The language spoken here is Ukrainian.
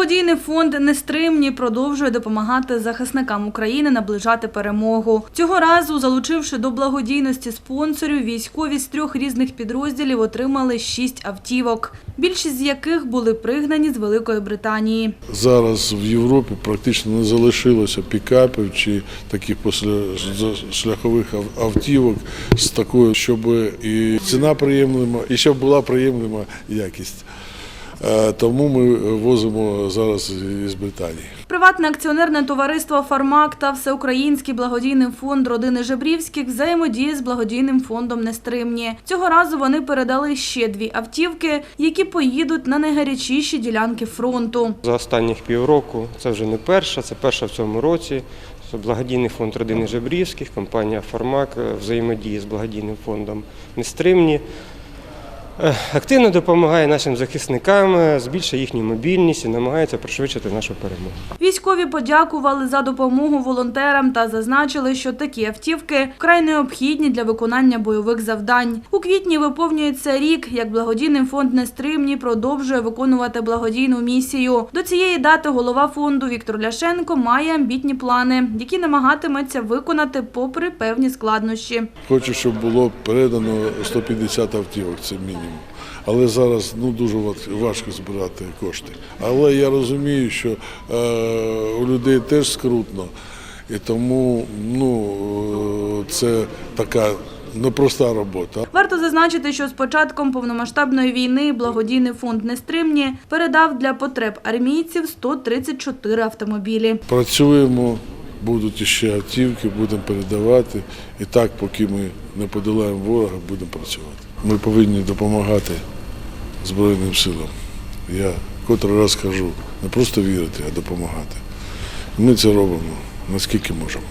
Благодійний фонд Нестримні продовжує допомагати захисникам України наближати перемогу. Цього разу, залучивши до благодійності спонсорів, військові з трьох різних підрозділів отримали шість автівок, більшість з яких були пригнані з Великої Британії. Зараз в Європі практично не залишилося пікапів чи таких шляхових автівок з такою, щоб і ціна приємлива, і щоб була приємлива якість. Е, Тому ми возимо зараз із Британії. Приватне акціонерне товариство «Фармак» та Всеукраїнський благодійний фонд родини Жебрівських взаємодіє з благодійним фондом «Нестримні». Цього разу вони передали ще дві автівки, які поїдуть на найгарячіші ділянки фронту. За останніх півроку це вже не перша, це перша в цьому році. Благодійний фонд родини Жебрівських, компанія Фармак взаємодіє з благодійним фондом Нестримні. Активно допомагає нашим захисникам, е, збільшує їхню мобільність і намагається пришвидшити нашу перемогу. Військові подякували за допомогу волонтерам та зазначили, що такі автівки вкрай необхідні для виконання бойових завдань. У квітні виповнюється рік, як благодійний фонд «Нестримні» продовжує виконувати благодійну місію. До цієї дати голова фонду Віктор Ляшенко має амбітні плани, які намагатиметься виконати попри певні складнощі. Хочу, щоб було передано 150 автівок, це мінімум. Але зараз ну, дуже ва- важко збирати кошти. Але я розумію, що е, у людей теж скрутно, і тому ну, е, це така непроста робота. Варто зазначити, що з початком повномасштабної війни благодійний фонд «Нестримні» передав для потреб армійців 134 автомобілі. Працюємо, будуть ще автівки, будемо передавати. І так, поки ми не подолаємо ворога, будемо працювати. Ми повинні допомагати Збройним силам. Я котрий раз кажу, не просто вірити, а допомагати. Ми це робимо наскільки можемо.